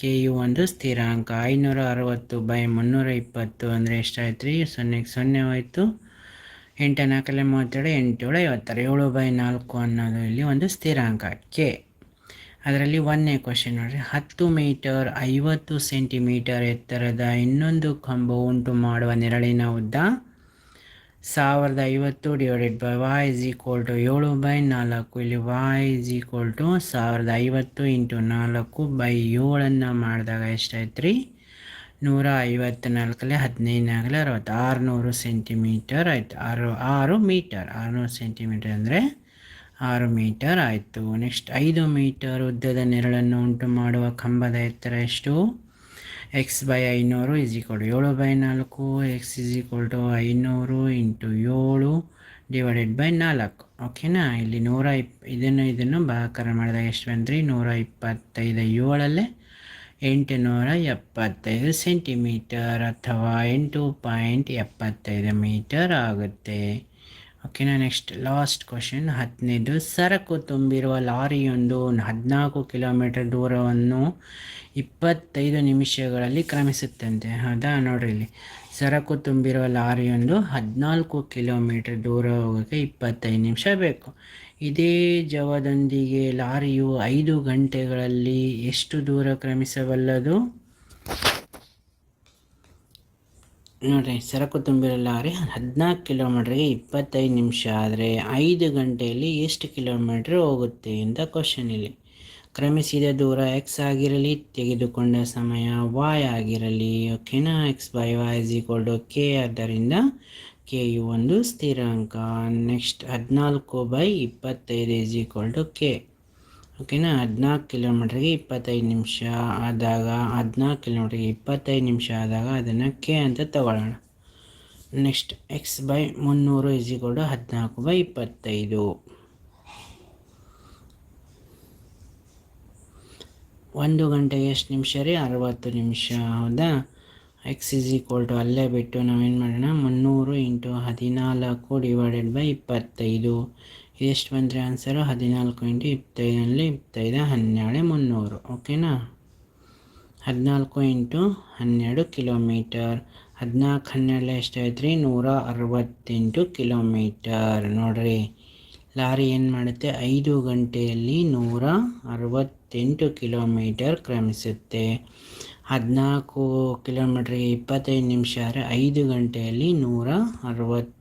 k you ಒಂದು ಸ್ಥಿರಾಂಕ ಐನೂರ ಅರವತ್ತು ಬೈ ಮುನ್ನೂರ ಇಪ್ಪತ್ತು ಅಂದರೆ ಎಷ್ಟಾಯ್ತು ರೀ ಸೊನ್ನೆಗೆ ಸೊನ್ನೆ ಹೋಯ್ತು. ಎಂಟು ನಾಲ್ಕಲೆ ಮೂವತ್ತೇಳು ಎಂಟೇಳು ಐವತ್ತಾರು. ಏಳು ಬೈ ನಾಲ್ಕು ಅನ್ನೋದು ಇಲ್ಲಿ ಒಂದು ಸ್ಥಿರಾಂಕ ಕೆ. ಅದರಲ್ಲಿ ಒಂದನೇ ಕ್ವಶನ್ ನೋಡಿರಿ. ಹತ್ತು ಮೀಟರ್, ಐವತ್ತು ಸೆಂಟಿಮೀಟರ್ ಎತ್ತರದ ಇನ್ನೊಂದು ಕಂಬ ಉಂಟು ಮಾಡುವ ನೆರಳಿನ ಉದ್ದ. ಸಾವಿರದ ಐವತ್ತು divided by y is equal to ಏಳು ಬೈ ನಾಲ್ಕು. ಇಲ್ಲಿ ವಾಯ್ ಇಸ್ ಈಕ್ವಲ್ ಟು ಸಾವಿರದ ಐವತ್ತು ಇಂಟು ನಾಲ್ಕು ಬೈ ಏಳನ್ನು ಮಾಡಿದಾಗ ಎಷ್ಟಾಯ್ತು ರೀ ನೂರ ಐವತ್ತ್ನಾಲ್ಕಲ್ಲಿ ನಾಲ್ಕಲೆ ಹದಿನೈದು ನಾಲ್ಕಲೆ ಅರವತ್ತು. ಆರುನೂರು ಸೆಂಟಿಮೀಟರ್ ಆಯಿತು. ಆರು ಆರು ಮೀಟರ್ ಆರುನೂರು ಸೆಂಟಿಮೀಟರ್ ಅಂದರೆ ಆರು ಮೀಟರ್ ಆಯಿತು. ನೆಕ್ಸ್ಟ್ ಐದು ಮೀಟರ್ ಉದ್ದದ ನೆರಳನ್ನು ಉಂಟು ಮಾಡುವ ಕಂಬದ ಎತ್ತರ ಎಷ್ಟು? ಎಕ್ಸ್ ಬೈ ಐನೂರು ಇಸ್ ಈಕ್ವಲ್ ಏಳು ಬೈ ನಾಲ್ಕು ಎಕ್ಸ್ ಇಸ್ ಈಕ್ವಲ್ ಟು ಐನೂರು ಇಂಟು ಏಳು ಡಿವೈಡೆಡ್ ಬೈ ನಾಲ್ಕು. ಓಕೆನಾ ಇಲ್ಲಿ ನೂರ ಇಪ್, ಇದನ್ನು ಇದನ್ನು ಭಾಗಾಕಾರ ಮಾಡಿದಾಗ ಎಷ್ಟು ಬಂದ್ರಿ ನೂರ ಇಪ್ಪತ್ತೈದು ಏಳಲ್ಲೇ ಎಂಟುನೂರ ಎಪ್ಪತ್ತೈದು ಸೆಂಟಿಮೀಟರ್ ಅಥವಾ ಎಂಟು ಪಾಯಿಂಟ್ ಎಪ್ಪತ್ತೈದು ಮೀಟರ್ ಆಗುತ್ತೆ. ಓಕೆನಾ ನೆಕ್ಸ್ಟ್ ಲಾಸ್ಟ್ ಕ್ವಶನ್ ಹದಿನೈದು ಸರಕು ತುಂಬಿರುವ ಲಾರಿಯೊಂದು ಹದಿನಾಲ್ಕು ಕಿಲೋಮೀಟರ್ ದೂರವನ್ನು ಇಪ್ಪತ್ತೈದು ನಿಮಿಷಗಳಲ್ಲಿ ಕ್ರಮಿಸುತ್ತಂತೆ. ಹೌದಾ? ನೋಡ್ರಿ ಇಲ್ಲಿ. ಸರಕು ತುಂಬಿರುವ ಲಾರಿಯೊಂದು ಹದಿನಾಲ್ಕು ಕಿಲೋಮೀಟರ್ ದೂರ ಹೋಗೋಕ್ಕೆ ಇಪ್ಪತ್ತೈದು ನಿಮಿಷ ಬೇಕು. ಇದೇ ಜವದೊಂದಿಗೆ ಲಾರಿಯು ಐದು ಗಂಟೆಗಳಲ್ಲಿ ಎಷ್ಟು ದೂರ ಕ್ರಮಿಸಬಲ್ಲದು? ನೋಡಿರಿ ಸರಕು ತುಂಬಿರೋ ಲಾರಿ ಹದಿನಾಲ್ಕು ಕಿಲೋಮೀಟ್ರಿಗೆ ಇಪ್ಪತ್ತೈದು ನಿಮಿಷ ಆದರೆ ಐದು ಗಂಟೆಯಲ್ಲಿ ಎಷ್ಟು ಕಿಲೋಮೀಟ್ರ್ ಹೋಗುತ್ತೆ ಅಂತ ಕ್ವಶನ್ ಇಲ್ಲಿ. ಕ್ರಮಿಸಿದ ದೂರ ಎಕ್ಸ್ ಆಗಿರಲಿ, ತೆಗೆದುಕೊಂಡ ಸಮಯ ವಾಯ್ ಆಗಿರಲಿ ಓಕೆನಾ x by y is equal to k ಆದ್ದರಿಂದ ಕೆ ಯು ಒಂದು ಸ್ಥಿರಾಂಕ. ನೆಕ್ಸ್ಟ್ ಹದಿನಾಲ್ಕು ಬೈ ಇಪ್ಪತ್ತೈದು ಇಸ್ ಈಕ್ವಲ್ ಟು ಕೆ ಓಕೆನಾ? ಹದಿನಾಲ್ಕು ಕಿಲೋಮೀಟ್ರಿಗೆ ಇಪ್ಪತ್ತೈದು ನಿಮಿಷ ಆದಾಗ, ಹದಿನಾಲ್ಕು ಕಿಲೋಮೀಟ್ರಿಗೆ ಇಪ್ಪತ್ತೈದು ನಿಮಿಷ ಆದಾಗ ಅದನ್ನು ಕೆ ಅಂತ ತಗೊಳ್ಳೋಣ. ನೆಕ್ಸ್ಟ್ ಎಕ್ಸ್ ಬೈ ಮುನ್ನೂರು ಇಸಿ ಕೊಡು ಟು ಹದಿನಾಲ್ಕು ಬೈ ಇಪ್ಪತ್ತೈದು. ಒಂದು ಗಂಟೆಗೆ ಎಷ್ಟು ನಿಮಿಷ ರೀ? ಅರವತ್ತು ನಿಮಿಷ. ಹೌದಾ? ಎಕ್ಸ್ ಇಸ್ ಈಕ್ವಲ್ ಟು ಅಲ್ಲೇ ಬಿಟ್ಟು ನಾವೇನು ಮಾಡೋಣ? ಮುನ್ನೂರು ಇಂಟು ಹದಿನಾಲ್ಕು ಡಿವೈಡೆಡ್ ಬೈ ಇಪ್ಪತ್ತೈದು. ಎಷ್ಟು ಬಂದರೆ ಆನ್ಸರು ಹದಿನಾಲ್ಕು ಇಂಟು ಇಪ್ಪತ್ತೈದಲ್ಲಿ ಇಪ್ಪತ್ತೈದು, ಹನ್ನೆರಡು, ಮುನ್ನೂರು. ಓಕೆನಾ ಹದಿನಾಲ್ಕು ಇಂಟು ಹನ್ನೆರಡು ಕಿಲೋಮೀಟರ್. ಹದಿನಾಲ್ಕು ಹನ್ನೆರಡು ಎಷ್ಟಾಯ್ತು ರೀ ನೂರ ಅರವತ್ತೆಂಟು ಕಿಲೋಮೀಟರ್. ನೋಡ್ರಿ, ಲಾರಿ ಏನು ಮಾಡುತ್ತೆ? ಐದು ಗಂಟೆಯಲ್ಲಿ ನೂರ ಅರವತ್ತೆಂಟು ಕಿಲೋಮೀಟರ್ ಕ್ರಮಿಸುತ್ತೆ. ಹದಿನಾಲ್ಕು ಕಿಲೋಮೀಟ್ರಿಗೆ ಇಪ್ಪತ್ತೈದು ನಿಮಿಷ ಆದರೆ ಐದು ಗಂಟೆಯಲ್ಲಿ ನೂರ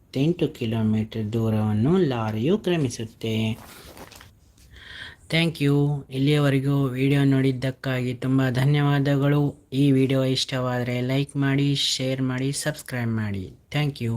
ಅರವತ್ತೆಂಟು ಕಿಲೋಮೀಟರ್ ದೂರವನ್ನು ಲಾರಿಯು ಕ್ರಮಿಸುತ್ತೆ. Thank you. ಇಲ್ಲಿಯವರೆಗೂ ವಿಡಿಯೋ ನೋಡಿದ್ದಕ್ಕಾಗಿ ತುಂಬ ಧನ್ಯವಾದಗಳು. ಈ ವಿಡಿಯೋ ಇಷ್ಟವಾದರೆ ಲೈಕ್ ಮಾಡಿ, ಶೇರ್ ಮಾಡಿ, ಸಬ್ಸ್ಕ್ರೈಬ್ ಮಾಡಿ. Thank you.